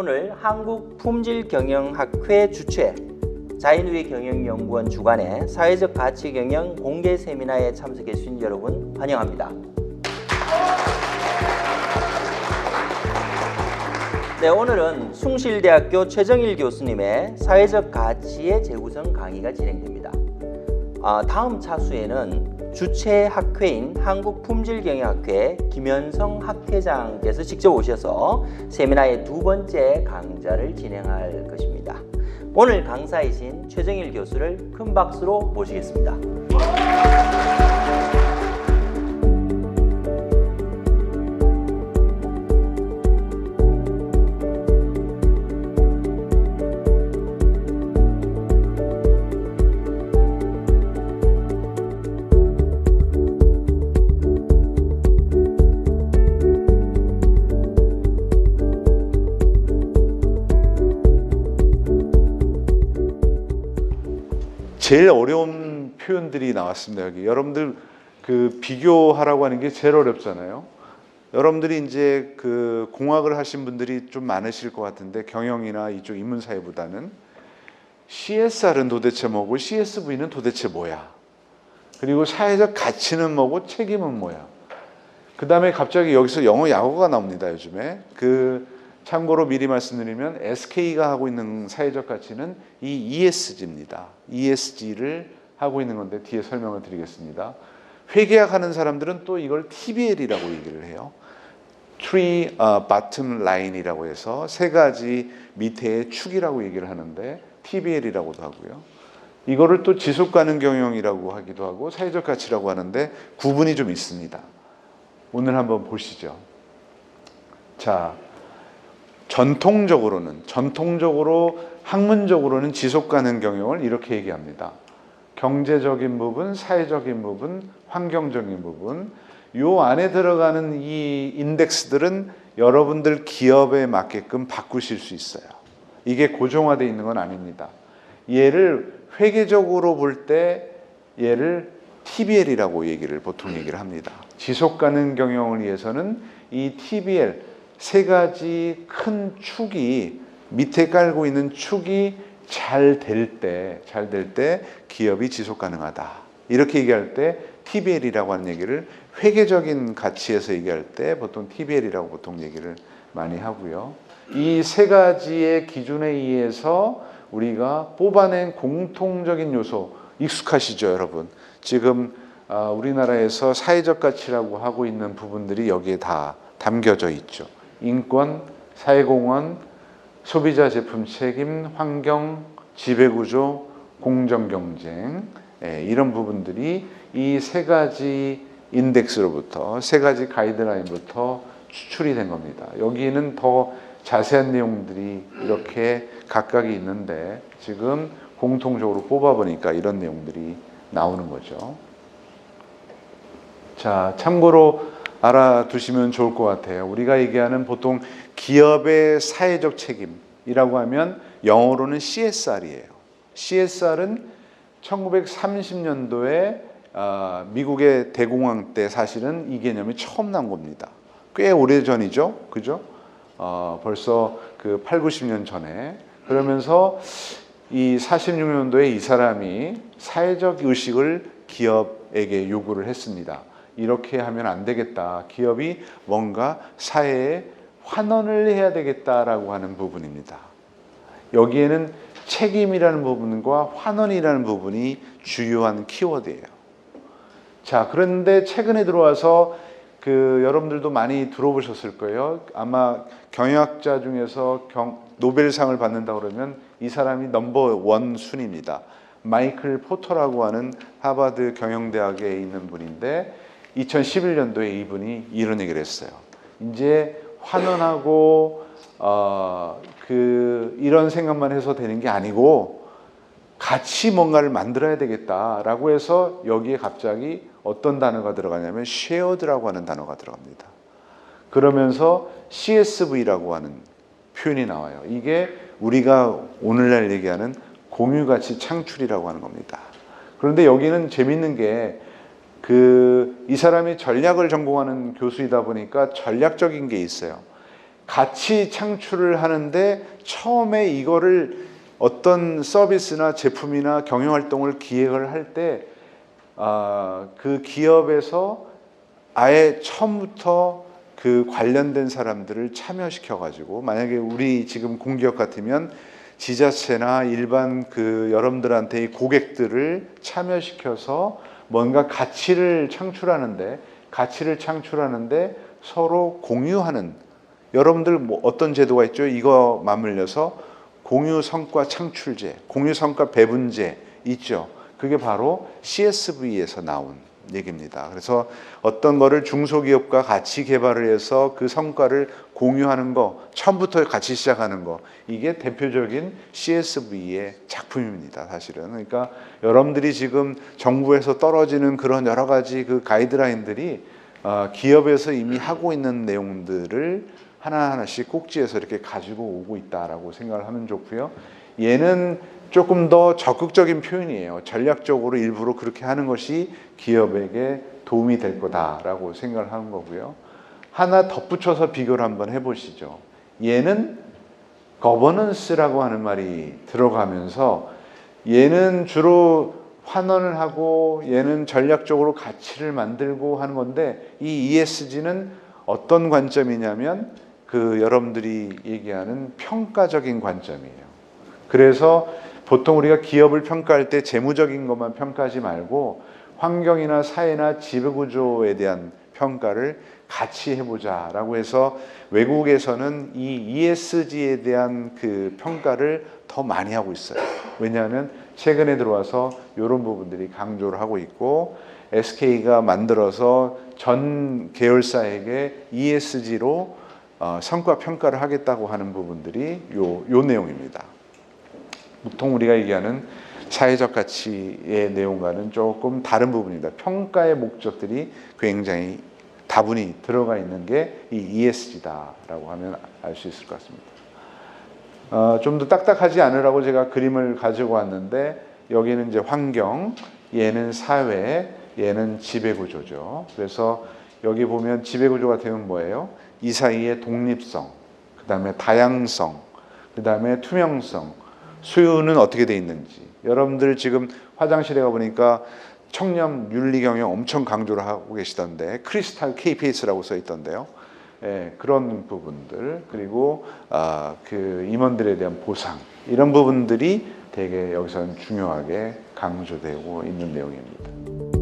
오늘 한국품질경영학회 주최 자인우리 경영연구원 주관의 사회적 가치 경영 공개 세미나에 참석해 주신 여러분 환영합니다. 네, 오늘은 숭실대학교 최정일 교수님의 사회적 가치의 재구성 강의가 진행됩니다. 아, 다음 차수에는 주최 학회인 한국품질경영학회 김현성 학회장께서 직접 오셔서 세미나의 두 번째 강좌를 진행할 것입니다. 오늘 강사이신 최정일 교수를 큰 박수로 모시겠습니다. 제일 어려운 표현들이 나왔습니다. 여기 여러분들 그 비교하라고 하는 게 제일 어렵잖아요. 여러분들이 이제 그 공학을 하신 분들이 좀 많으실 것 같은데 경영이나 이쪽 인문사회보다는 CSR은 도대체 뭐고 CSV는 도대체 뭐야? 그리고 사회적 가치는 뭐고 책임은 뭐야? 그 다음에 갑자기 여기서 영어 약어가 나옵니다. 요즘에 그 참고로 미리 말씀드리면 SK가 하고 있는 사회적 가치는 이 ESG입니다. ESG를 하고 있는 건데 뒤에 설명을 드리겠습니다. 회계학 하는 사람들은 또 이걸 TBL이라고 얘기를 해요. Tree uh, Bottom Line이라고 해서 세 가지 밑에 축이라고 얘기를 하는데 TBL이라고도 하고요. 이거를 또 지속 가능 경영이라고 하기도 하고 사회적 가치라고 하는데 구분이 좀 있습니다. 오늘 한번 보시죠. 자, 전통적으로는 전통적으로 학문적으로는 지속 가능 경영을 이렇게 얘기합니다. 경제적인 부분, 사회적인 부분, 환경적인 부분 요 안에 들어가는 이 인덱스들은 여러분들 기업에 맞게끔 바꾸실 수 있어요. 이게 고정화되어 있는 건 아닙니다. 얘를 회계적으로 볼 때 얘를 TBL이라고 얘기를 보통 얘기를 합니다. 지속 가능 경영을 위해서는 이 TBL 세 가지 큰 축이 밑에 깔고 있는 축이 잘 될 때, 잘 될 때 기업이 지속 가능하다. 이렇게 얘기할 때 TBL이라고 하는 얘기를 회계적인 가치에서 얘기할 때 보통 TBL이라고 보통 얘기를 많이 하고요. 이 세 가지의 기준에 의해서 우리가 뽑아낸 공통적인 요소 익숙하시죠, 여러분? 지금 아, 우리나라에서 사회적 가치라고 하고 있는 부분들이 여기에 다 담겨져 있죠. 인권, 사회공헌, 소비자 제품 책임, 환경, 지배구조, 공정경쟁 예, 이런 부분들이 이 세 가지 인덱스로부터 세 가지 가이드라인부터 추출이 된 겁니다. 여기는 더 자세한 내용들이 이렇게 각각이 있는데 지금 공통적으로 뽑아보니까 이런 내용들이 나오는 거죠. 자, 참고로 알아두시면 좋을 것 같아요. 우리가 얘기하는 보통 기업의 사회적 책임이라고 하면 영어로는 CSR이에요. CSR은 1930년도에 아, 미국의 대공황 때 사실은 이 개념이 처음 난 겁니다. 꽤 오래 전이죠, 그죠? 어, 벌써 그 8, 90년 전에 그러면서 이 46년도에 이 사람이 사회적 의식을 기업에게 요구를 했습니다. 이렇게 하면 안 되겠다. 기업이 뭔가 사회에 환원을 해야 되겠다라고 하는 부분입니다. 여기에는 책임이라는 부분과 환원이라는 부분이 주요한 키워드예요. 자, 그런데 최근에 들어와서 그 여러분들도 많이 들어보셨을 거예요. 아마 경영학자 중에서 경, 노벨상을 받는다 그러면 이 사람이 넘버 원 순입니다. 마이클 포터라고 하는 하버드 경영대학에 있는 분인데 2011년도에 이분이 이런 얘기를 했어요. 이제 환원하고 어, 그 이런 생각만 해서 되는 게 아니고 같이 뭔가를 만들어야 되겠다라고 해서 여기에 갑자기 어떤 단어가 들어가냐면 shared라고 하는 단어가 들어갑니다. 그러면서 CSV라고 하는 표현이 나와요. 이게 우리가 오늘날 얘기하는 공유가치 창출이라고 하는 겁니다. 그런데 여기는 재밌는 게 그 이 사람이 전략을 전공하는 교수이다 보니까 전략적인 게 있어요. 가치 창출을 하는데 처음에 이거를 어떤 서비스나 제품이나 경영 활동을 기획을 할 때 아, 그 기업에서 아예 처음부터 그 관련된 사람들을 참여시켜 가지고 만약에 우리 지금 공기업 같으면 지자체나 일반 그 여러분들한테 이 고객들을 참여시켜서 뭔가 가치를 창출하는데 가치를 창출하는데 서로 공유하는 여러분들 뭐 어떤 제도가 있죠? 이거 맞물려서 공유 성과 창출제, 공유 성과 배분제 있죠. 그게 바로 CSV에서 나온 얘기입니다. 그래서 어떤 거를 중소기업과 같이 개발을 해서 그 성과를 공유하는 거, 처음부터 같이 시작하는 거, 이게 대표적인 CSV의 작품입니다. 사실은. 그러니까 여러분들이 지금 정부에서 떨어지는 그런 여러 가지 그 가이드라인들이 어, 기업에서 이미 하고 있는 내용들을 하나하나씩 꼭지에서 이렇게 가지고 오고 있다라고 생각을 하면 좋고요. 얘는 조금 더 적극적인 표현이에요. 전략적으로 일부러 그렇게 하는 것이 기업에게 도움이 될 거다라고 생각을 하는 거고요. 하나 덧붙여서 비교를 한번 해보시죠. 얘는 거버넌스라고 하는 말이 들어가면서 얘는 주로 환원을 하고 얘는 전략적으로 가치를 만들고 하는 건데 이 ESG는 어떤 관점이냐면 그 여러분들이 얘기하는 평가적인 관점이에요. 그래서 보통 우리가 기업을 평가할 때 재무적인 것만 평가하지 말고 환경이나 사회나 지배구조에 대한 평가를 같이 해보자 라고 해서 외국에서는 이 ESG에 대한 그 평가를 더 많이 하고 있어요. 왜냐하면 최근에 들어와서 이런 부분들이 강조를 하고 있고 SK가 만들어서 전 계열사에게 ESG로 어, 성과 평가를 하겠다고 하는 부분들이 요, 요 내용입니다. 보통 우리가 얘기하는 사회적 가치의 내용과는 조금 다른 부분입니다. 평가의 목적들이 굉장히 다분히 들어가 있는 게 이 ESG다라고 하면 알 수 있을 것 같습니다. 어, 좀 더 딱딱하지 않으라고 제가 그림을 가지고 왔는데 여기는 이제 환경, 얘는 사회, 얘는 지배구조죠. 그래서 여기 보면 지배구조가 되면 뭐예요? 이 사이의 독립성, 그 다음에 다양성, 그 다음에 투명성, 수요는 어떻게 돼 있는지. 여러분들 지금 화장실에 가보니까 청렴 윤리 경영 엄청 강조를 하고 계시던데 크리스탈 KPS라고 써 있던데요. 예, 그런 부분들 그리고 아, 그 임원들에 대한 보상 이런 부분들이 되게 여기서는 중요하게 강조되고 있는 내용입니다.